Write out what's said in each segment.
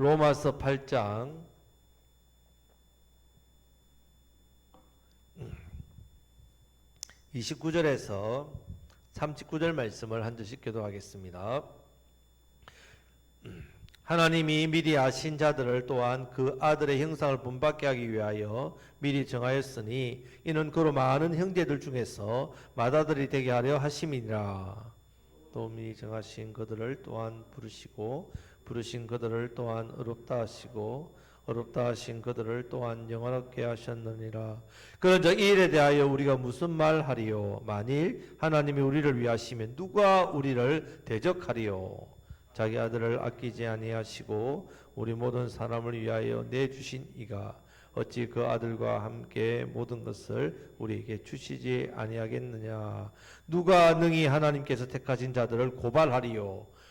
로마서 8장 29절에서 39절 말씀을 한 절씩 교도하겠습니다. 하나님이 미리 아신 자들을 또한 그 아들의 형상을 본받게 하기 위하여 미리 정하였으니 이는 그로 많은 형제들 중에서 맏아들이 되게 하려 하심이니라. 또 미리 정하신 그들을 또한 부르시고 부르신 그들을 또한 어렵다 하시고 어렵다 하신 그들을 또한 영원하게 하셨느니라. 그런즉 이 일에 대하여 우리가 무슨 말 하리요? 만일 하나님이 우리를 위하시면 누가 우리를 대적하리요? 자기 아들을 아끼지 아니하시고 우리 모든 사람을 위하여 내 주신 이가 어찌 그 아들과 함께 모든 것을 우리에게 주시지 아니하겠느냐 누가 능히 하나님께서 택하신 자들을 고발하리요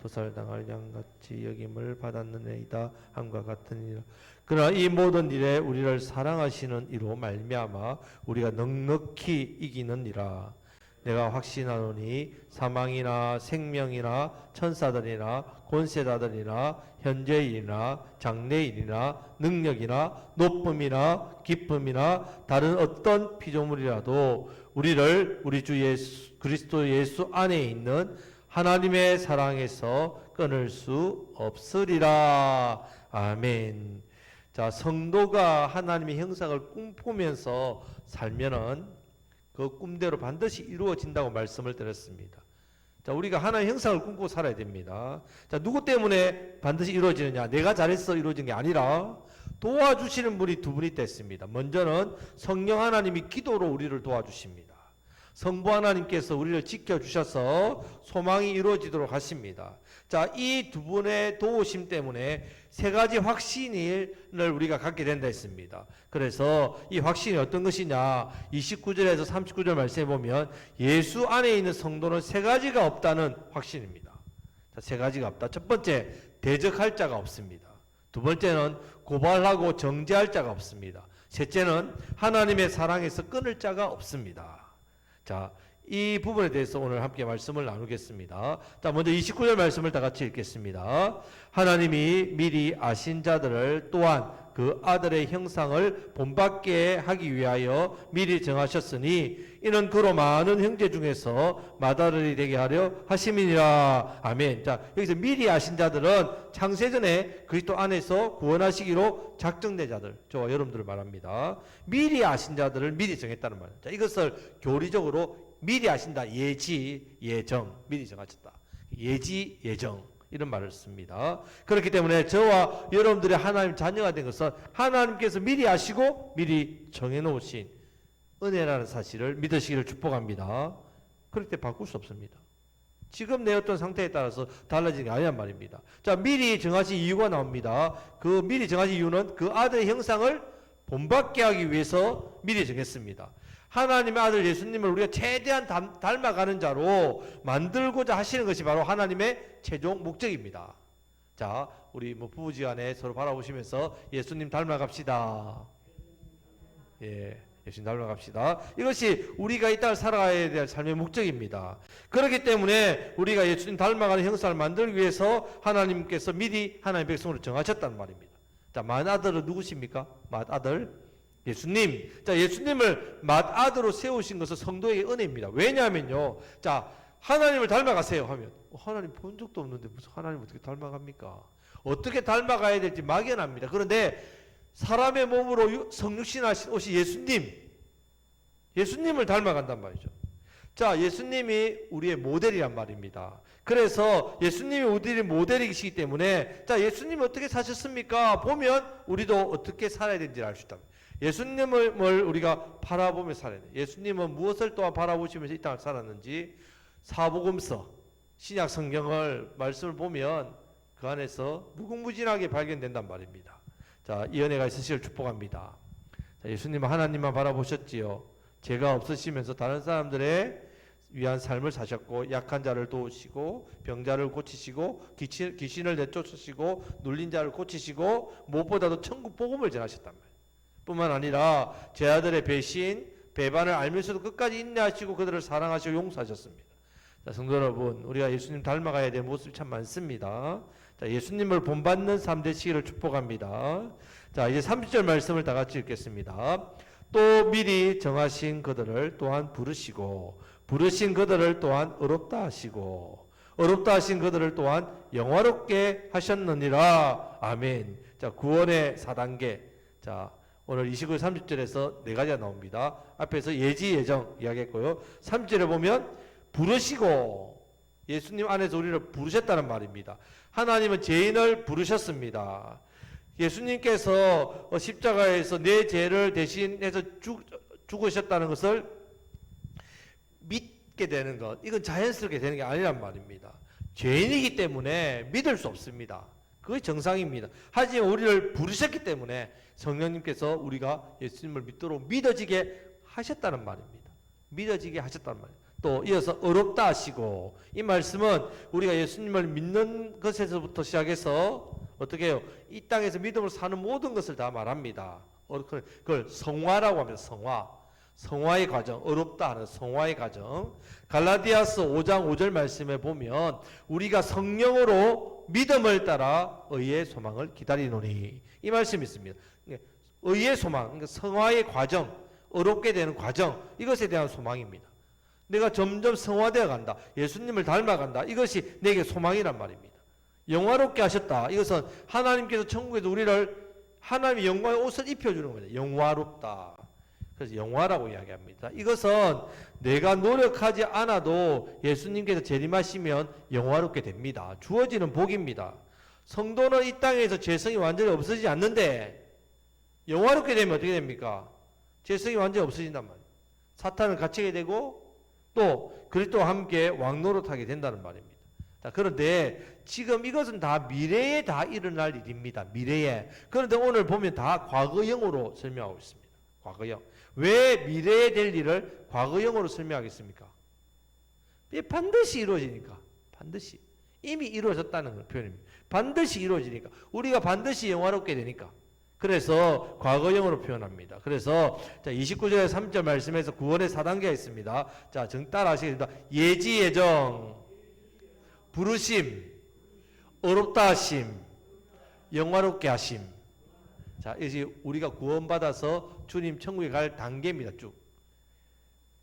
도살당할 양같이 여김을 받았느니이다 함과 같으니라. 그러나 이 모든 일에 우리를 사랑하시는 이로 말미암아 우리가 넉넉히 이기느니라. 내가 확신하노니 사망이나 생명이나 천사들이나 권세자들이나 현재일이나 장래일이나 능력이나 높음이나 기쁨이나 다른 어떤 피조물이라도 우리를 우리 주 예수 그리스도 예수 안에 있는 하나님의 사랑에서 끊을 수 없으리라. 아멘. 자, 성도가 하나님의 형상을 꿈꾸면서 살면은 그 꿈대로 반드시 이루어진다고 말씀을 드렸습니다. 자, 우리가 하나의 형상을 꿈꾸고 살아야 됩니다. 자, 누구 때문에 반드시 이루어지느냐? 내가 잘해서 이루어진 게 아니라 도와주시는 분이 두 분이 됐습니다. 먼저는 성령 하나님이 기도로 우리를 도와주십니다. 성부 하나님께서 우리를 지켜주셔서 소망이 이루어지도록 하십니다. 자, 이 두 분의 도우심 때문에 세 가지 확신을 우리가 갖게 된다 했습니다. 그래서 이 확신이 어떤 것이냐? 29절에서 39절 말씀해 보면 예수 안에 있는 성도는 세 가지가 없다는 확신입니다. 자, 세 가지가 없다. 첫 번째, 대적할 자가 없습니다. 두 번째는 고발하고 정죄할 자가 없습니다. 셋째는 하나님의 사랑에서 끊을 자가 없습니다. 자, 이 부분에 대해서 오늘 함께 말씀을 나누겠습니다. 자, 먼저 29절 말씀을 다 같이 읽겠습니다. 하나님이 미리 아신 자들을 또한 그 아들의 형상을 본받게 하기 위하여 미리 정하셨으니 이는 그로 많은 형제 중에서 맏아들이 되게 하려 하심이니라. 아멘. 자, 여기서 미리 아신 자들은 창세전에 그리스도 안에서 구원하시기로 작정된 자들, 저와 여러분들을 말합니다. 미리 아신 자들을 미리 정했다는 말입니다. 자, 이것을 교리적으로 미리 아신다. 예지, 예정. 미리 정하셨다. 예지, 예정. 이런 말을 씁니다. 그렇기 때문에 저와 여러분들의 하나님 자녀가 된 것은 하나님께서 미리 아시고 미리 정해놓으신 은혜라는 사실을 믿으시기를 축복합니다. 그럴 때 바꿀 수 없습니다. 지금 내 어떤 상태에 따라서 달라지는 게 아니란 말입니다. 자, 미리 정하신 이유가 나옵니다. 그 미리 정하신 이유는 그 아들의 형상을 본받게 하기 위해서 미리 정했습니다. 하나님의 아들 예수님을 우리가 최대한 닮아가는 자로 만들고자 하시는 것이 바로 하나님의 최종 목적입니다. 자, 우리 뭐 부부지간에 서로 바라보시면서 예수님 닮아갑시다. 예. 예수님 닮아갑시다. 이것이 우리가 이 땅을 살아가야 될 삶의 목적입니다. 그렇기 때문에 우리가 예수님 닮아가는 형상을 만들기 위해서 하나님께서 미리 하나님의 백성으로 정하셨다는 말입니다. 자, 맏아들은 누구십니까? 맏아들 예수님. 자, 예수님을 맏아들로 세우신 것은 성도에게 은혜입니다. 왜냐하면요. 자, 하나님을 닮아가세요 하면 어, 하나님 본 적도 없는데 무슨 하나님 어떻게 닮아갑니까? 어떻게 닮아가야 될지 막연합니다. 그런데 사람의 몸으로 성육신 하신 옷이 예수님. 예수님을 닮아간단 말이죠. 자, 예수님이 우리의 모델이란 말입니다. 그래서 예수님이 우리의 모델이시기 때문에 자, 예수님이 어떻게 사셨습니까? 보면 우리도 어떻게 살아야 되는지 알수 있다. 예수님을 우리가 바라보며 살아야 돼. 예수님은 무엇을 또한 바라보시면서 이 땅을 살았는지 사복음서 신약 성경을 말씀을 보면 그 안에서 무궁무진하게 발견된단 말입니다. 자, 이 은혜가 있으시길 축복합니다. 자, 예수님은 하나님만 바라보셨지요. 죄가 없으시면서 다른 사람들의 위한 삶을 사셨고 약한 자를 도우시고 병자를 고치시고 귀신, 귀신을 내쫓으시고 눌린 자를 고치시고 무엇보다도 천국 복음을 전하셨단 말이에요. 뿐만 아니라 제 아들의 배신, 배반을 알면서도 끝까지 인내하시고 그들을 사랑하시고 용서하셨습니다. 자, 성도 여러분, 우리가 예수님 닮아가야 될 모습이 참 많습니다. 자, 예수님을 본받는 삶 되시기를 축복합니다. 자, 이제 30절 말씀을 다 같이 읽겠습니다. 또 미리 정하신 그들을 또한 부르시고 부르신 그들을 또한 어렵다 하시고 어렵다 하신 그들을 또한 영화롭게 하셨느니라. 아멘. 자, 구원의 4단계. 자, 오늘 29, 30절에서 네 가지가 나옵니다. 앞에서 예지, 예정 이야기했고요. 3절에 보면 부르시고 예수님 안에서 우리를 부르셨다는 말입니다. 하나님은 죄인을 부르셨습니다. 예수님께서 어, 십자가에서 내 죄를 대신해서 죽, 죽으셨다는 것을 믿게 되는 것, 이건 자연스럽게 되는 게 아니란 말입니다. 죄인이기 때문에 믿을 수 없습니다. 그게 정상입니다. 하지만 우리를 부르셨기 때문에 성령님께서 우리가 예수님을 믿도록 믿어지게 하셨다는 말입니다. 믿어지게 하셨다는 말입니다. 또 이어서 어렵다 하시고 이 말씀은 우리가 예수님을 믿는 것에서부터 시작해서 어떻게 해요? 이 땅에서 믿음으로 사는 모든 것을 다 말합니다. 그걸 성화라고 합니다. 성화. 성화의 과정, 어렵다 하는 성화의 과정. 갈라디아서 5장 5절 말씀에 보면 우리가 성령으로 믿음을 따라 의의 소망을 기다리노니 이 말씀이 있습니다. 그러니까 의의 소망, 그러니까 성화의 과정, 어렵게 되는 과정 이것에 대한 소망입니다. 내가 점점 성화되어 간다. 예수님을 닮아간다. 이것이 내게 소망이란 말입니다. 영화롭게 하셨다. 이것은 하나님께서 천국에서 우리를 하나님의 영광의 옷을 입혀주는 겁니다. 영화롭다. 그래서 영화라고 이야기합니다. 이것은 내가 노력하지 않아도 예수님께서 재림하시면 영화롭게 됩니다. 주어지는 복입니다. 성도는 이 땅에서 죄성이 완전히 없어지지 않는데 영화롭게 되면 어떻게 됩니까? 죄성이 완전히 없어진단 말이에요. 사탄을 갇히게 되고 또 그리스도와 함께 왕노릇하게 된다는 말입니다. 자, 그런데 지금 이것은 다 미래에 다 일어날 일입니다. 미래에. 그런데 오늘 보면 다 과거형으로 설명하고 있습니다. 과거형. 왜 미래에 될 일을 과거형으로 설명하겠습니까? 반드시 이루어지니까. 반드시. 이미 이루어졌다는 걸 표현입니다. 반드시 이루어지니까. 우리가 반드시 영화롭게 되니까. 그래서 과거형으로 표현합니다. 그래서 자 29절에 3절 말씀에서 구원의 4단계가 있습니다. 자, 정 따라 하시겠습니다. 예지 예정 부르심 어렵다 하심 영화롭게 하심. 자, 이제 우리가 구원받아서 주님 천국에 갈 단계입니다. 쭉.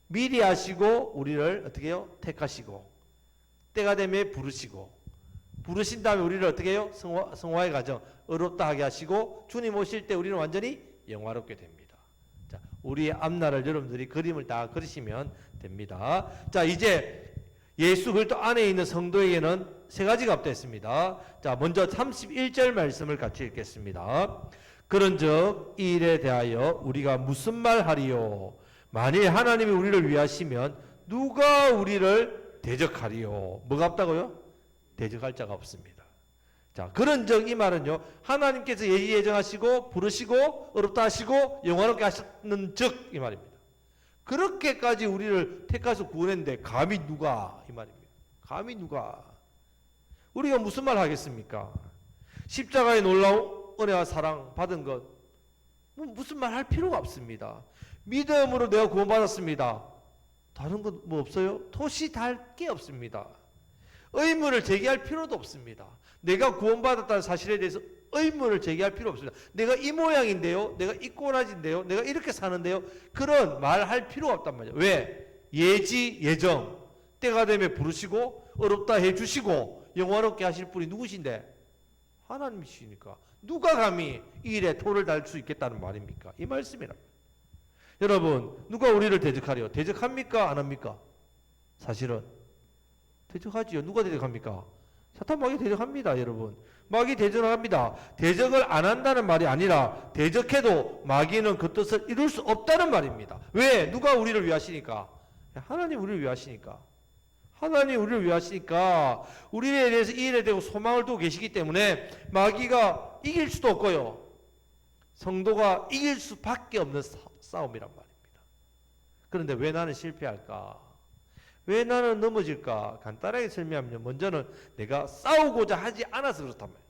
미리 하시고 우리를 어떻게 해요? 택하시고 때가 되면 부르시고 부르신 다음에 우리를 어떻게 해요? 성화, 성화의 과정 어렵다 하게 하시고 주님 오실 때 우리는 완전히 영화롭게 됩니다. 자, 우리의 앞날을 여러분들이 그림을 다 그리시면 됩니다. 자, 이제 예수 그리스도 안에 있는 성도에게는 세 가지가 없댔습니다. 자, 먼저 31절 말씀을 같이 읽겠습니다. 그런즉 이 일에 대하여 우리가 무슨 말 하리요? 만일 하나님이 우리를 위하시면 누가 우리를 대적하리요? 뭐가 없다고요? 대적할 자가 없습니다. 자, 그런즉 이 말은요. 하나님께서 예지 예정하시고 부르시고 어렵다 하시고 영화롭게 하셨는 즉 이 말입니다. 그렇게까지 우리를 택하서 구원했는데 감히 누가 이 말입니다. 감히 누가 우리가 무슨 말 하겠습니까? 십자가의 놀라운 은혜와 사랑 받은 것뭐 무슨 말 할 필요가 없습니다. 믿음으로 내가 구원받았습니다. 다른 것뭐 없어요? 토시 달 게 없습니다. 의문을 제기할 필요도 없습니다. 내가 구원받았다는 사실에 대해서 의문을 제기할 필요 없습니다. 내가 이 모양인데요. 내가 이 꼬라지인데요. 내가 이렇게 사는데요. 그런 말 할 필요가 없단 말이에요. 왜? 예지, 예정. 때가 되면 부르시고 어렵다 해주시고 영화롭게 하실 분이 누구신데? 하나님이시니까. 누가 감히 이 일에 토를 달수 있겠다는 말입니까? 이 말씀이라. 여러분, 누가 우리를 대적하려? 대적합니까? 안 합니까? 사실은. 대적하지요. 누가 대적합니까? 사탄 마귀 대적합니다, 여러분. 마귀 대적합니다. 대적을 안 한다는 말이 아니라 대적해도 마귀는 그 뜻을 이룰 수 없다는 말입니다. 왜? 누가 우리를 위하시니까? 하나님 우리를 위하시니까. 하나님 우리를 위하시니까 우리에 대해서 이 일에 대고 소망을 두고 계시기 때문에 마귀가 이길 수도 없고요. 성도가 이길 수밖에 없는 싸- 싸움이란 말입니다. 그런데 왜 나는 실패할까? 왜 나는 넘어질까? 간단하게 설명하면 먼저는 내가 싸우고자 하지 않아서 그렇단 말이에요.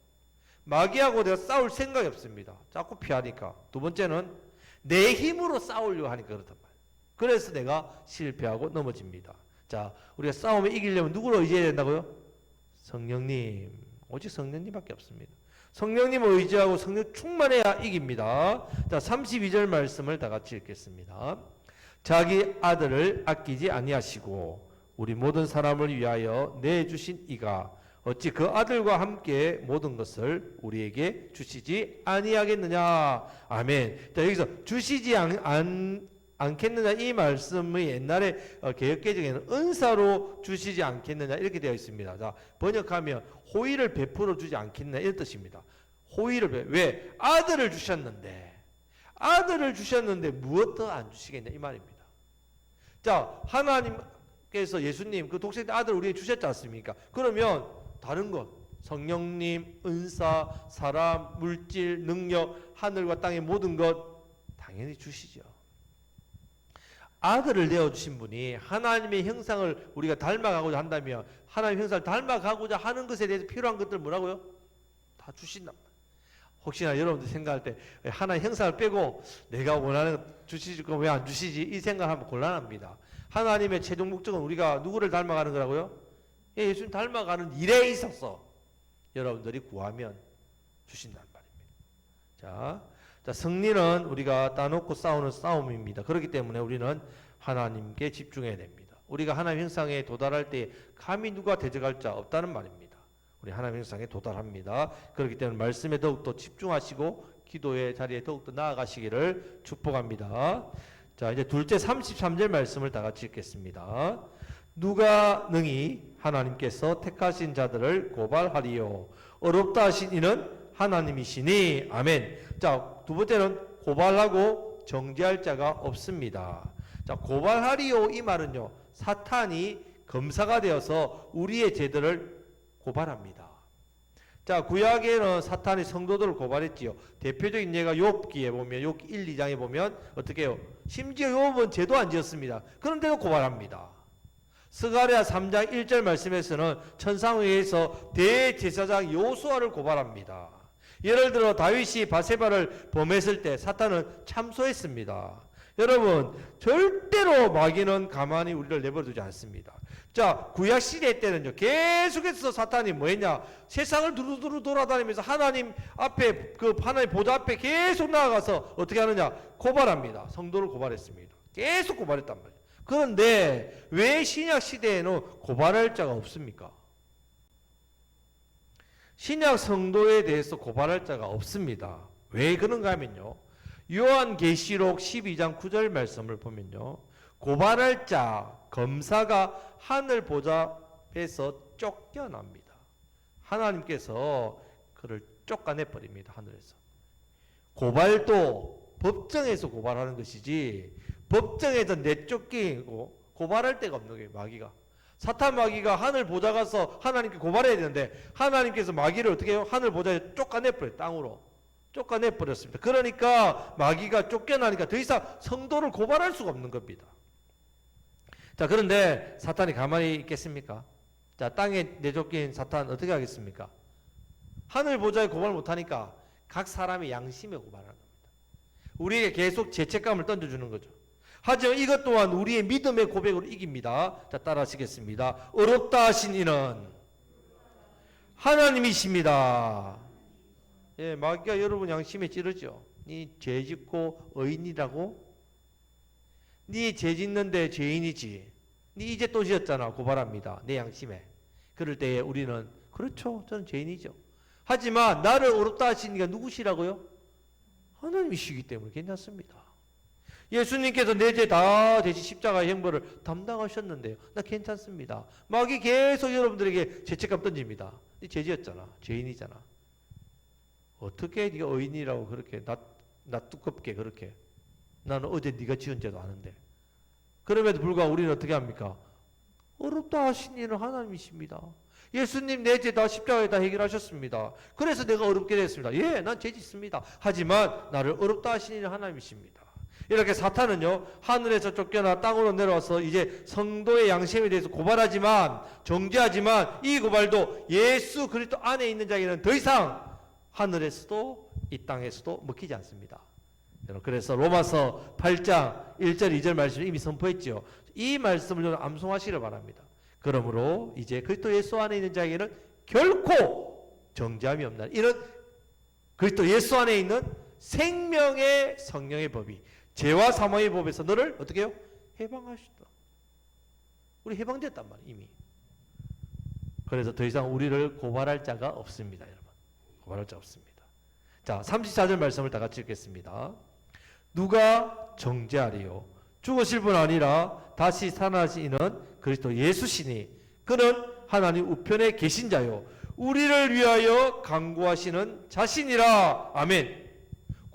마귀하고 내가 싸울 생각이 없습니다. 자꾸 피하니까. 두 번째는 내 힘으로 싸우려고 하니까 그렇단 말이에요. 그래서 내가 실패하고 넘어집니다. 자, 우리가 싸움에 이기려면 누구를 의지해야 된다고요? 성령님. 오직 성령님밖에 없습니다. 성령님을 의지하고 성령 충만해야 이깁니다. 자, 32절 말씀을 다 같이 읽겠습니다. 자기 아들을 아끼지 아니하시고 우리 모든 사람을 위하여 내 주신 이가 어찌 그 아들과 함께 모든 것을 우리에게 주시지 아니하겠느냐. 아멘. 자, 여기서 주시지 않, 안, 않겠느냐 이 말씀이 옛날에 어, 개혁개정에는 은사로 주시지 않겠느냐 이렇게 되어 있습니다. 자, 번역하면 호의를 베풀어 주지 않겠느냐 이런 뜻입니다. 호의를 베, 왜 아들을 주셨는데 아들을 주셨는데 무엇 더안 주시겠냐 이 말입니다. 자, 하나님께서 예수님 그 독생자 아들 우리에게 주셨지 않습니까? 그러면 다른 것 성령님, 은사, 사람, 물질, 능력, 하늘과 땅의 모든 것 당연히 주시죠. 아들을 내어 주신 분이 하나님의 형상을 우리가 닮아가고자 한다면 하나님의 형상을 닮아가고자 하는 것에 대해서 필요한 것들 뭐라고요? 다 주신단 말이에요. 혹시나 여러분들 생각할 때 하나의 형상을 빼고 내가 원하는 것 주시지 왜안 주시지 이 생각하면 곤란합니다. 하나님의 최종 목적은 우리가 누구를 닮아가는 거라고요? 예, 예수님 닮아가는 일에 있어서 여러분들이 구하면 주신다는 말입니다. 자, 자 승리는 우리가 따놓고 싸우는 싸움입니다. 그렇기 때문에 우리는 하나님께 집중해야 됩니다. 우리가 하나님 형상에 도달할 때 감히 누가 대적할 자 없다는 말입니다. 우리 하나님 형상에 도달합니다. 그렇기 때문에 말씀에 더욱더 집중하시고 기도의 자리에 더욱더 나아가시기를 축복합니다. 자, 이제 둘째 33절 말씀을 다 같이 읽겠습니다. 누가 능히 하나님께서 택하신 자들을 고발하리요. 어렵다 하신 이는 하나님이시니. 아멘. 자, 두 번째는 고발하고 정죄할 자가 없습니다. 자, 고발하리요. 이 말은요. 사탄이 검사가 되어서 우리의 죄들을 고발합니다. 자, 구약에는 사탄이 성도들을 고발했지요. 대표적인 예가 욥기에 보면 욥기 1, 2장에 보면 어떻게 해요? 심지어 욥은 죄도 안 지었습니다. 그런데도 고발합니다. 스가랴 3장 1절 말씀에서는 천상회에서 대제사장 요수아를 고발합니다. 예를 들어 다윗이 바세바를 범했을 때 사탄은 참소했습니다. 여러분 절대로 마귀는 가만히 우리를 내버려두지 않습니다. 자 구약 시대 때는요 계속해서 사탄이 뭐했냐 세상을 두루두루 돌아다니면서 하나님 앞에 그 하나님 보좌 앞에 계속 나아가서 어떻게 하느냐 고발합니다. 성도를 고발했습니다. 계속 고발했단 말이에요. 그런데 왜 신약 시대에는 고발할 자가 없습니까? 신약 성도에 대해서 고발할 자가 없습니다. 왜 그런가 하면요. 요한계시록 12장 9절 말씀을 보면요. 고발할 자, 검사가 하늘 보좌 앞에서 쫓겨납니다. 하나님께서 그를 쫓아내 버립니다. 하늘에서. 고발도 법정에서 고발하는 것이지 법정에서 내쫓기고 고발할 데가 없는 거예요. 마귀가. 사탄 마귀가 하늘 보좌 가서 하나님께 고발해야 되는데 하나님께서 마귀를 어떻게 해요? 하늘 보좌에 쫓아내 버려요. 땅으로. 쫓아내 버렸습니다. 그러니까 마귀가 쫓겨나니까 더 이상 성도를 고발할 수가 없는 겁니다. 자, 그런데 사탄이 가만히 있겠습니까? 자, 땅에 내쫓긴 사탄 어떻게 하겠습니까? 하늘 보좌에 고발 못하니까 각 사람의 양심에 고발하는 겁니다. 우리에게 계속 죄책감을 던져주는 거죠. 하지만 이것 또한 우리의 믿음의 고백으로 이깁니다. 자, 따라 하시겠습니다. 어렵다 하신 이는 하나님이십니다. 예, 마귀가 여러분 양심에 찌르죠. 니 죄짓고 의인이라고? 니 죄짓는데 죄인이지. 니 이제 또 지었잖아. 고발합니다. 내 양심에. 그럴 때에 우리는 그렇죠. 저는 죄인이죠. 하지만 나를 어렵다 이가 누구시라고요? 하나님이시기 때문에 괜찮습니다. 예수님께서 내 죄 다 대신 십자가의 형벌을 담당하셨는데요. 나 괜찮습니다. 마귀 계속 여러분들에게 죄책감 던집니다. 네 죄지었잖아. 죄인이잖아. 어떻게 네가 의인이라고 그렇게 나, 나 두껍게 그렇게 나는 어제 네가 지은 죄도 아는데 그럼에도 불구하고 우리는 어떻게 합니까? 어렵다 하신 이는 하나님이십니다. 예수님 내 죄 다 십자가에 다 해결하셨습니다. 그래서 내가 어렵게 됐습니다. 예, 난 죄 짓습니다. 하지만 나를 어렵다 하시는 하나님이십니다. 이렇게 사탄은요 하늘에서 쫓겨나 땅으로 내려와서 이제 성도의 양심에 대해서 고발하지만 정죄하지만 이 고발도 예수 그리스도 안에 있는 자에게는 더 이상 하늘에서도 이 땅에서도 먹히지 않습니다. 그래서 로마서 8장 1절 2절 말씀을 이미 선포했지요. 이 말씀을 좀 암송하시길 바랍니다. 그러므로 이제 그리스도 예수 안에 있는 자에게는 결코 정죄함이 없나 이런 그리스도 예수 안에 있는 생명의 성령의 법이 죄와 사망의 법에서 너를 어떻게 해요? 해방하시다. 우리 해방됐단 말이에요, 이미. 그래서 더 이상 우리를 고발할 자가 없습니다, 여러분. 고발할 자 없습니다. 자, 34절 말씀을 다 같이 읽겠습니다. 누가 정죄하리요? 죽으실 분 아니라 다시 살아나시는 그리스도 예수시니 그는 하나님 우편에 계신 자요. 우리를 위하여 강구하시는 자신이라. 아멘.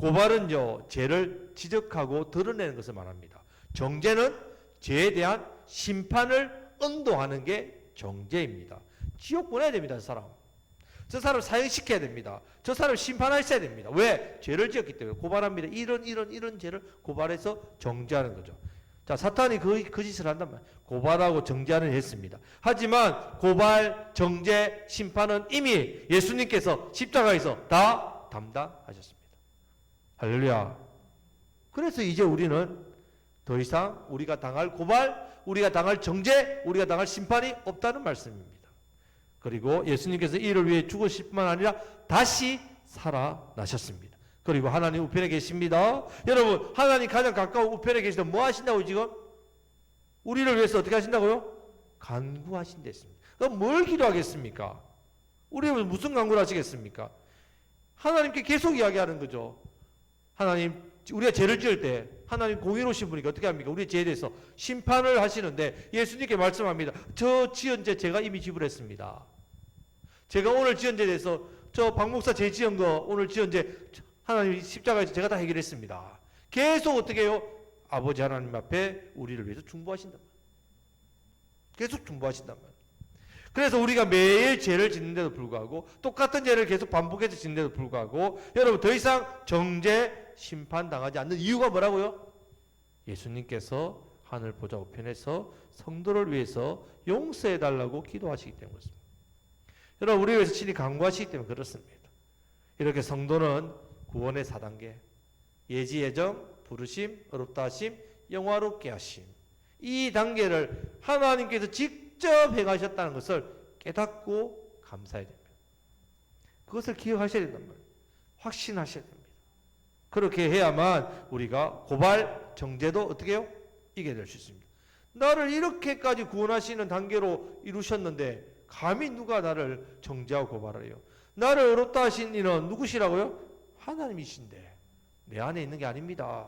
고발은요, 죄를 지적하고 드러내는 것을 말합니다. 정죄는 죄에 대한 심판을 언도하는 게 정죄입니다. 지옥 보내야 됩니다, 저 사람. 저 사람 사형시켜야 됩니다. 저 사람 심판하셔야 됩니다. 왜? 죄를 지었기 때문에 고발합니다. 이런 이런 이런 죄를 고발해서 정죄하는 거죠. 자, 사탄이 그, 그 짓을 한단 말이에요. 고발하고 정죄하는 했습니다. 하지만 고발, 정죄, 심판은 이미 예수님께서 십자가에서 다 담당하셨습니다. 할렐루야. 그래서 이제 우리는 더 이상 우리가 당할 고발, 우리가 당할 정죄, 우리가 당할 심판이 없다는 말씀입니다. 그리고 예수님께서 이를 위해 죽으실 뿐만 아니라 다시 살아나셨습니다. 그리고 하나님 우편에 계십니다. 여러분, 하나님 가장 가까운 우편에 계시다 뭐 하신다고 지금? 우리를 위해서 어떻게 하신다고요? 간구하신다 했습니다. 그럼 뭘 기도하겠습니까? 우리는 무슨 간구를 하시겠습니까? 하나님께 계속 이야기하는 거죠. 하나님, 우리가 죄를 지을 때 하나님 공의로우신 분이니까 어떻게 합니까? 우리의 죄에 대해서 심판을 하시는데 예수님께 말씀합니다. 저 지은 죄 제가 이미 지불했습니다. 제가 오늘 지은 죄에 대해서 저 박목사 죄 지은 거 오늘 지은 죄 하나님 십자가에서 제가 다 해결했습니다. 계속 어떻게 해요? 아버지 하나님 앞에 우리를 위해서 중보하신단 말이에요. 계속 중보하신단 말이에요. 그래서 우리가 매일 죄를 짓는데도 불구하고 똑같은 죄를 계속 반복해서 짓는데도 불구하고 여러분 더 이상 정죄 심판 당하지 않는 이유가 뭐라고요? 예수님께서 하늘 보좌 우편에서 성도를 위해서 용서해 달라고 기도하시기 때문에 그렇습니다. 여러분 우리 위해서 친히 강구하시기 때문에 그렇습니다. 이렇게 성도는 구원의 4단계 예지 예정 부르심 어렵다 하심 영화롭게 하심 이 단계를 하나님께서 직접 행하셨다는 것을 깨닫고 감사해야 됩니다. 그것을 기억하셔야 된단 말이에요. 확신하셔야 됩니다. 그렇게 해야만 우리가 고발, 정죄도 어떻게 해요? 이겨낼 수 있습니다. 나를 이렇게까지 구원하시는 단계로 이루셨는데 감히 누가 나를 정죄하고 고발을 해요? 나를 어렵다 하신 이는 누구시라고요? 하나님이신데 내 안에 있는 게 아닙니다.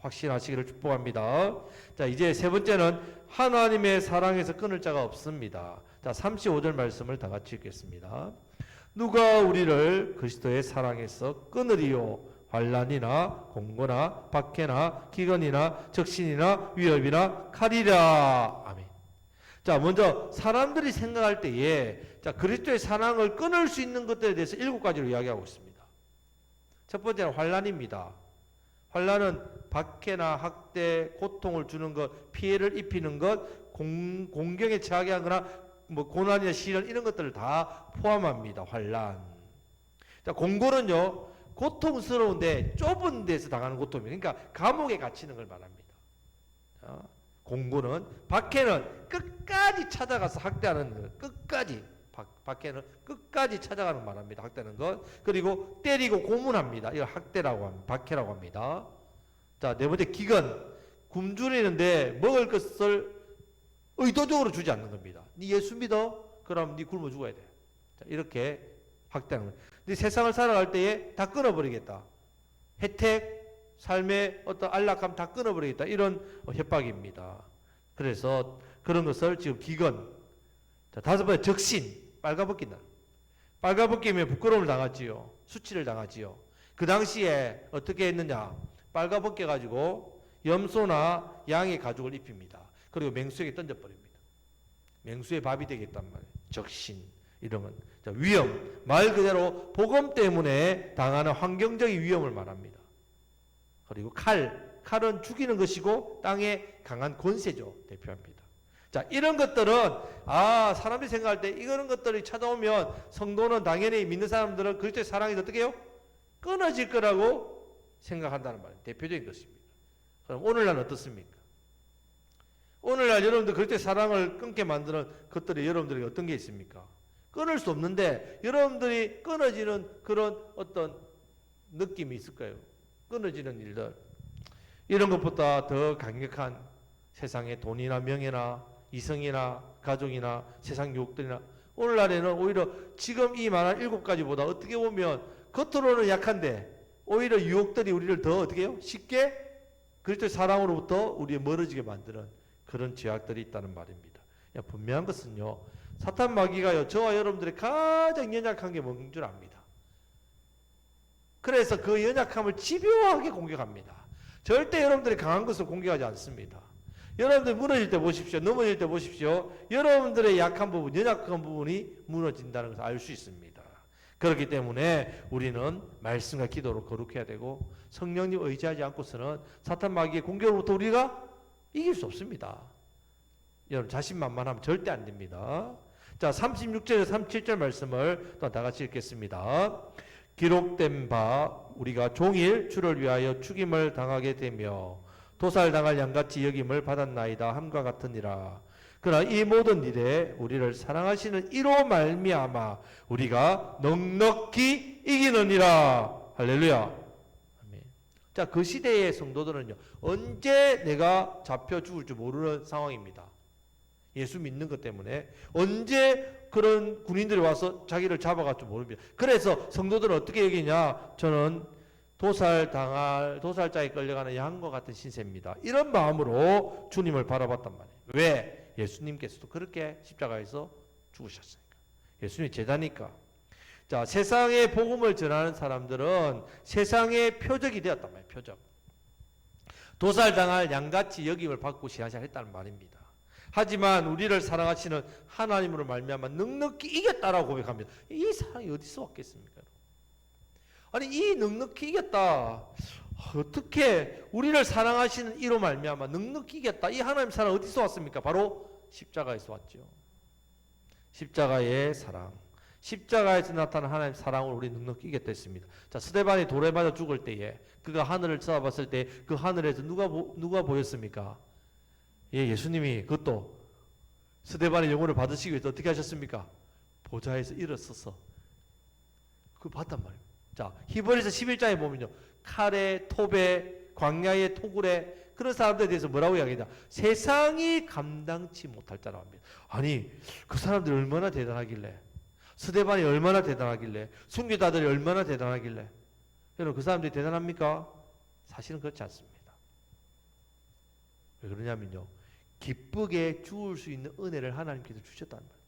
확신하시기를 축복합니다. 자, 이제 세 번째는 하나님의 사랑에서 끊을 자가 없습니다. 자, 35절 말씀을 다 같이 읽겠습니다. 누가 우리를 그리스도의 사랑에서 끊으리요? 환란이나 공고나 박해나 기근이나 적신이나 위협이나 칼이라. 아멘. 자, 먼저 사람들이 생각할 때에 자, 그리스도의 사랑을 끊을 수 있는 것들에 대해서 일곱 가지로 이야기하고 있습니다. 첫 번째는 환란입니다. 환란은 박해나 학대, 고통을 주는 것, 피해를 입히는 것, 공, 공경에 처하게 하거나 뭐 고난이나 시련 이런 것들을 다 포함합니다. 환란. 자, 공고는요. 고통스러운데 좁은 데서 당하는 고통입니다. 그러니까 감옥에 갇히는 걸 말합니다. 자, 공고는 박해는 끝까지 찾아가서 학대하는 것, 끝까지 박, 박해는 끝까지 찾아가는 걸 말합니다. 학대하는 것. 그리고 때리고 고문합니다. 이거 학대라고 합니다. 박해라고 합니다. 자, 네 번째 기근. 굶주리는데 먹을 것을 의도적으로 주지 않는 겁니다. 네 예수 믿어? 그럼 네 굶어 죽어야 돼. 자, 이렇게 확대하는 거예요. 네 세상을 살아갈 때에 다 끊어버리겠다. 혜택, 삶의 어떤 안락함 다 끊어버리겠다. 이런 협박입니다. 그래서 그런 것을 지금 기근. 자, 다섯 번째 적신. 빨가벗긴다. 빨가벗기면 부끄러움을 당하지요. 수치를 당하지요. 그 당시에 어떻게 했느냐. 빨가벗겨 가지고 염소나 양의 가죽을 입힙니다. 그리고 맹수에게 던져버립니다. 맹수의 밥이 되겠단 말이에요. 적신 이런 건 자, 위험 말 그대로 복음 때문에 당하는 환경적인 위험을 말합니다. 그리고 칼 칼은 죽이는 것이고 땅의 강한 권세죠 대표합니다. 자 이런 것들은 아 사람들이 생각할 때 이런 것들이 찾아오면 성도는 당연히 믿는 사람들은 그리스도의 사랑이 어떻게 해요? 끊어질 거라고 생각한다는 말이에요. 대표적인 것입니다. 그럼 오늘날 어떻습니까? 오늘날 여러분들 그때 사랑을 끊게 만드는 것들이 여러분들에게 어떤 게 있습니까? 끊을 수 없는데 여러분들이 끊어지는 그런 어떤 느낌이 있을까요? 끊어지는 일들. 이런 것보다 더 강력한 세상의 돈이나 명예나 이성이나 가족이나 세상 유혹들이나 오늘날에는 오히려 지금 이 말한 일곱 가지보다 어떻게 보면 겉으로는 약한데 오히려 유혹들이 우리를 더 어떻게 해요? 쉽게 그리스도의 사랑으로부터 우리 멀어지게 만드는 그런 죄악들이 있다는 말입니다. 야, 분명한 것은요. 사탄 마귀가요. 저와 여러분들의 가장 연약한 게 뭔 줄 압니다. 그래서 그 연약함을 집요하게 공격합니다. 절대 여러분들이 강한 것을 공격하지 않습니다. 여러분들 무너질 때 보십시오. 넘어질 때 보십시오. 여러분들의 약한 부분, 연약한 부분이 무너진다는 것을 알 수 있습니다. 그렇기 때문에 우리는 말씀과 기도로 거룩해야 되고 성령님 의지하지 않고서는 사탄 마귀의 공격으로부터 우리가 이길 수 없습니다. 여러분 자신만만하면 절대 안 됩니다. 자, 36절에서 37절 말씀을 또 다 같이 읽겠습니다. 기록된 바 우리가 종일 주를 위하여 죽임을 당하게 되며 도살당할 양같이 여김을 받았나이다 함과 같으니라. 그러나 이 모든 일에 우리를 사랑하시는 이로 말미암아 우리가 넉넉히 이기느니라. 할렐루야. 자, 그 시대의 성도들은요. 언제 내가 잡혀 죽을 줄 모르는 상황입니다. 예수 믿는 것 때문에 언제 그런 군인들이 와서 자기를 잡아갈 줄 모릅니다. 그래서 성도들은 어떻게 얘기냐? 저는 도살 당할 도살자에 끌려가는 양과 같은 신세입니다. 이런 마음으로 주님을 바라봤단 말이에요. 왜? 예수님께서도 그렇게 십자가에서 죽으셨으니까. 예수님이 제자니까. 자, 세상의 복음을 전하는 사람들은 세상의 표적이 되었단 말이에요. 표적. 도살당할 양같이 여김을 받고 시하시했다는 말입니다. 하지만 우리를 사랑하시는 하나님으로 말미암아 넉넉히 이겼다라고 고백합니다. 이 사랑이 어디서 왔겠습니까? 아니 이 넉넉히 이겼다. 어떻게 우리를 사랑하시는 이로 말미암아 넉넉히 이겼다. 이 하나님 사랑 어디서 왔습니까? 바로 십자가에서 왔죠. 십자가의 사랑. 십자가에서 나타난 하나님 사랑을 우리 넉넉히 이겼다 했습니다. 자, 스데반이 돌에 맞아 죽을 때에 그가 하늘을 쳐다봤을 때 그 하늘에서 누가 보, 누가 보였습니까? 예, 예수님이 그것도 스데반의 영혼을 받으시기 위해서 어떻게 하셨습니까? 보좌에서 일어서서 그 봤단 말이에요. 자, 히브리서 11장에 보면요. 칼에, 톱에, 광야의 토굴에 그런 사람들에 대해서 뭐라고 이야기하냐? 세상이 감당치 못할 자라고 합니다. 아니, 그 사람들이 얼마나 대단하길래? 스데반이 얼마나 대단하길래? 순교자들이 얼마나 대단하길래? 여러분, 그 사람들이 대단합니까? 사실은 그렇지 않습니다. 왜 그러냐면요. 기쁘게 죽을 수 있는 은혜를 하나님께서 주셨다는 말이에요.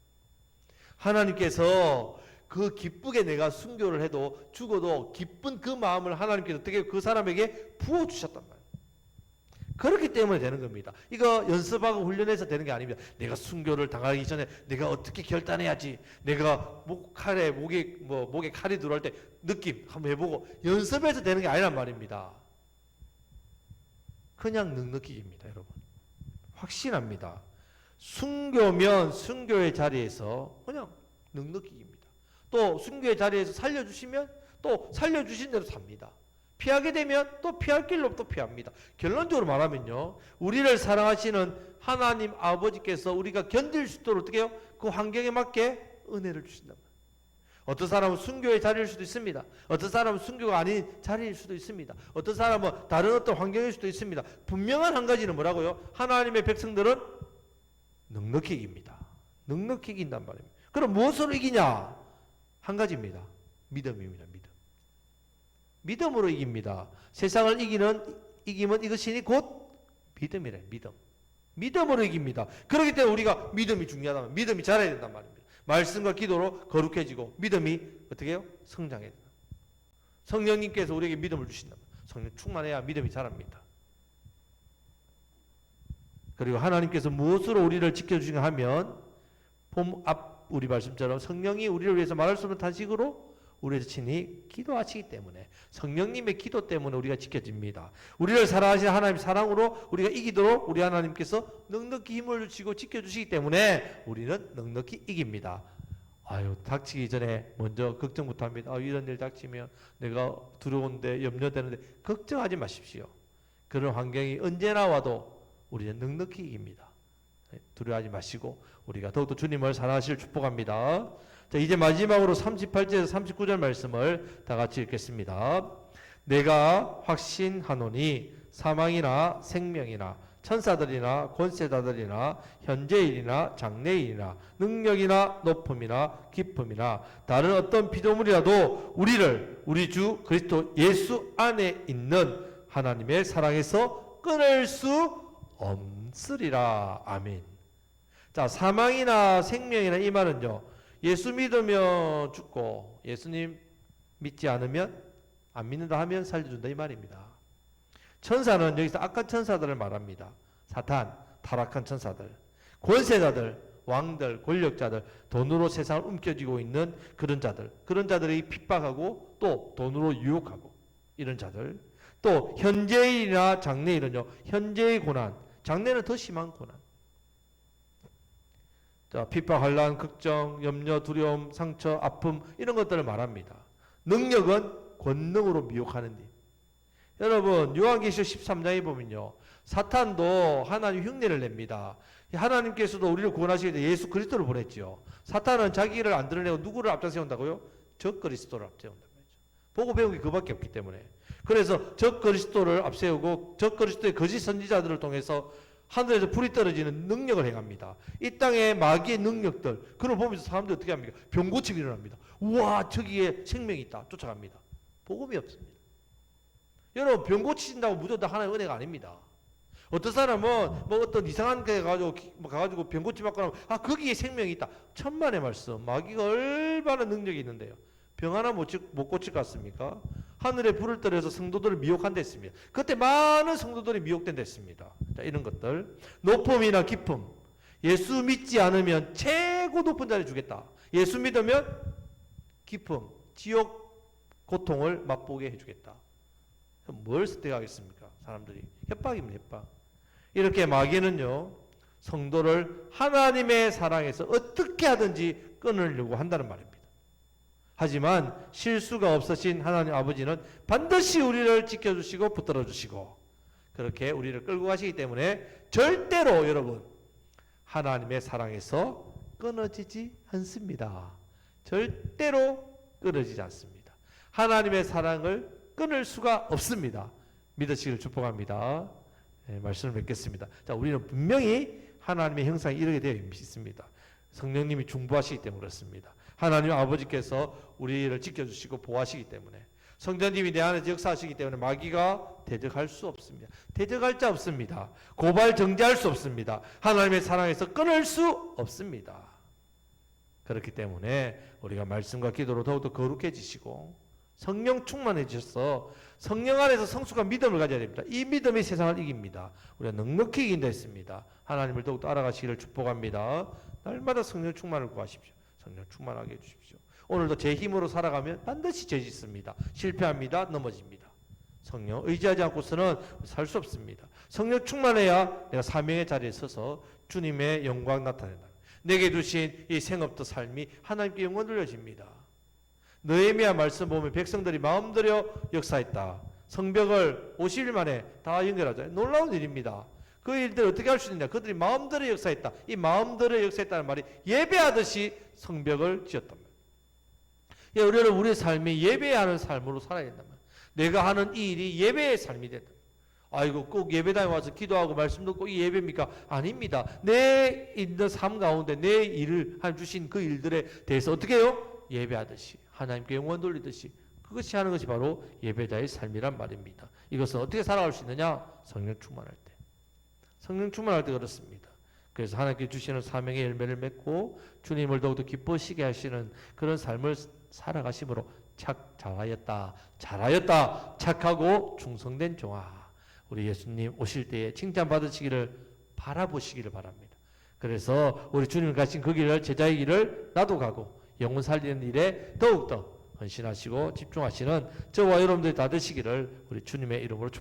하나님께서 그 기쁘게 내가 순교를 해도 죽어도 기쁜 그 마음을 하나님께서 어떻게 그 사람에게 부어 주셨단 말이에요. 그렇기 때문에 되는 겁니다. 이거 연습하고 훈련해서 되는 게 아닙니다. 내가 순교를 당하기 전에 내가 어떻게 결단해야지. 내가 목 칼에 목에 뭐 목에 칼이 들어올 때 느낌 한번 해보고 연습해서 되는 게 아니란 말입니다. 그냥 넉넉히입니다, 여러분. 확신합니다. 순교면 순교의 자리에서 그냥 넉넉히입니다. 또 순교의 자리에서 살려주시면 또 살려주신 대로 삽니다. 피하게 되면 또 피할 길로 또 피합니다. 결론적으로 말하면요. 우리를 사랑하시는 하나님 아버지께서 우리가 견딜 수 있도록 어떻게 해요? 그 환경에 맞게 은혜를 주신다. 어떤 사람은 순교의 자리일 수도 있습니다. 어떤 사람은 순교가 아닌 자리일 수도 있습니다. 어떤 사람은 다른 어떤 환경일 수도 있습니다. 분명한 한 가지는 뭐라고요? 하나님의 백성들은 넉넉히 이깁니다. 넉넉히 이긴단 말입니다. 그럼 무엇으로 이기냐? 한 가지입니다. 믿음입니다. 믿음. 믿음으로 이깁니다. 세상을 이기는 이기면 이것이니 곧 믿음이래. 믿음. 믿음으로 이깁니다. 그렇기 때문에 우리가 믿음이 중요하다. 믿음이 자라야 된단 말입니다. 말씀과 기도로 거룩해지고 믿음이 어떻게 해요? 성장해야 된다. 성령님께서 우리에게 믿음을 주신다. 성령 충만해야 믿음이 자랍니다. 그리고 하나님께서 무엇으로 우리를 지켜주시냐 하면 봄 앞 우리 말씀처럼 성령이 우리를 위해서 말할 수 없는 탄식으로 우리에서 친히 기도하시기 때문에 성령님의 기도 때문에 우리가 지켜집니다. 우리를 사랑하시는 하나님 사랑으로 우리가 이기도록 우리 하나님께서 넉넉히 힘을 주시고 지켜주시기 때문에 우리는 넉넉히 이깁니다. 아유 닥치기 전에 먼저 걱정부터 합니다. 아, 이런 일 닥치면 내가 두려운데 염려되는데 걱정하지 마십시오. 그런 환경이 언제나 와도 우리는 넉넉히 이깁니다. 네, 두려워하지 마시고 우리가 더욱더 주님을 사랑하실 축복합니다. 자, 이제 마지막으로 38절에서 39절 말씀을 다 같이 읽겠습니다. 내가 확신하노니 사망이나 생명이나 천사들이나 권세자들이나 현재일이나 장래일이나 능력이나 높음이나 깊음이나 다른 어떤 피조물이라도 우리를 우리 주 그리스도 예수 안에 있는 하나님의 사랑에서 끊을 수 없으리라. 아멘. 자, 사망이나 생명이나 이 말은요. 예수 믿으면 죽고 예수님 믿지 않으면 안 믿는다 하면 살려준다 이 말입니다. 천사는 여기서 악한 천사들을 말합니다. 사탄, 타락한 천사들, 권세자들, 왕들, 권력자들, 돈으로 세상을 움켜쥐고 있는 그런 자들, 그런 자들이 핍박하고 또 돈으로 유혹하고 이런 자들, 또 현재일이나 장래일은요, 현재의 고난, 장래는 더 심한 고난. 자, 핍박, 환란, 걱정, 염려, 두려움, 상처, 아픔 이런 것들을 말합니다. 능력은 권능으로 미혹하는 데. 여러분 요한계시록 13장에 보면요. 사탄도 하나님 흉내를 냅니다. 하나님께서도 우리를 구원하시기 위해 예수 그리스도를 보냈지요. 사탄은 자기 를 안 드러내고 누구를 앞장 세운다고요? 적 그리스도를 앞세운다 말이죠. 보고 배운 게 그밖에 없기 때문에. 그래서 적 그리스도를 앞세우고 적 그리스도의 거짓 선지자들을 통해서 하늘에서 불이 떨어지는 능력을 행합니다. 이 땅의 마귀의 능력들, 그걸 보면서 사람들이 어떻게 합니까? 병고침이 일어납니다. 우와, 저기에 생명이 있다. 쫓아갑니다. 복음이 없습니다. 여러분, 병 고치신다고 무조건 다 하나의 은혜가 아닙니다. 어떤 사람은 뭐 어떤 이상한 데 가가지고, 뭐 가가지고 병 고치 받고 나면, 아, 거기에 생명이 있다. 천만의 말씀. 마귀가 얼마나 능력이 있는데요. 병 하나 못, 고칠 것 같습니까? 하늘에 불을 떨어서 성도들을 미혹한다 했습니다. 그때 많은 성도들이 미혹된다 했습니다. 자, 이런 것들. 높음이나 깊음. 예수 믿지 않으면 최고 높은 자리 주겠다. 예수 믿으면 깊음, 지옥 고통을 맛보게 해주겠다. 뭘 선택하겠습니까? 사람들이. 협박입니다, 협박. 이렇게 마귀는요, 성도를 하나님의 사랑에서 어떻게 하든지 끊으려고 한다는 말입니다. 하지만 실수가 없으신 하나님 아버지는 반드시 우리를 지켜주시고 붙들어 주시고 그렇게 우리를 끌고 가시기 때문에 절대로 여러분 하나님의 사랑에서 끊어지지 않습니다. 절대로 끊어지지 않습니다. 하나님의 사랑을 끊을 수가 없습니다. 믿으시기를 축복합니다. 네, 말씀을 맺겠습니다. 자, 우리는 분명히 하나님의 형상이 이르게 되어 있습니다. 성령님이 중보하시기 때문에 그렇습니다. 하나님 아버지께서 우리를 지켜주시고 보호하시기 때문에 성전님이 내 안에서 역사하시기 때문에 마귀가 대적할 수 없습니다. 대적할 자 없습니다. 고발 정죄할 수 없습니다. 하나님의 사랑에서 끊을 수 없습니다. 그렇기 때문에 우리가 말씀과 기도로 더욱더 거룩해지시고 성령 충만해지셔서 성령 안에서 성숙한 믿음을 가져야 됩니다. 이 믿음이 세상을 이깁니다. 우리가 넉넉히 이긴다 했습니다. 하나님을 더욱더 알아가시기를 축복합니다. 날마다 성령 충만을 구하십시오. 성령 충만하게 해주십시오. 오늘도 제 힘으로 살아가면 반드시 죄 짓습니다. 실패합니다. 넘어집니다. 성령 의지하지 않고서는 살 수 없습니다. 성령 충만해야 내가 사명의 자리에 서서 주님의 영광 나타낸다. 내게 주신 이 생업도 삶이 하나님께 영광 돌려집니다. 느헤미야 말씀 보면 백성들이 마음들여 역사했다. 성벽을 50일 만에 다 연결하자. 놀라운 일입니다. 그 일들 어떻게 할 수 있냐? 그들이 마음대로 역사했다. 이 마음대로 역사했다는 말이 예배하듯이 성벽을 지었단 말이에요. 예, 우리는 우리의 삶이 예배하는 삶으로 살아야 말이에요. 내가 하는 이 일이 예배의 삶이 된다. 아이고 꼭 예배당에 와서 기도하고 말씀 듣고 이 예배입니까? 아닙니다. 내 있는 삶 가운데 내 일을 한 주신 그 일들에 대해서 어떻게 해요? 예배하듯이 하나님께 영원 돌리듯이 그것이 하는 것이 바로 예배자의 삶이란 말입니다. 이것은 어떻게 살아갈 수 있느냐? 성령 충만할 때. 성령 충만할 때 그렇습니다. 그래서 하나님께 주시는 사명의 열매를 맺고 주님을 더욱더 기뻐시게 하시는 그런 삶을 살아가심으로 착 잘하였다. 잘하였다. 착하고 충성된 종아. 우리 예수님 오실 때에 칭찬 받으시기를 바라보시기를 바랍니다. 그래서 우리 주님 가신 그 길을 제자의 길을 나도 가고 영혼 살리는 일에 더욱더 헌신하시고 집중하시는 저와 여러분들이 다 되시기를 우리 주님의 이름으로 축복합니다.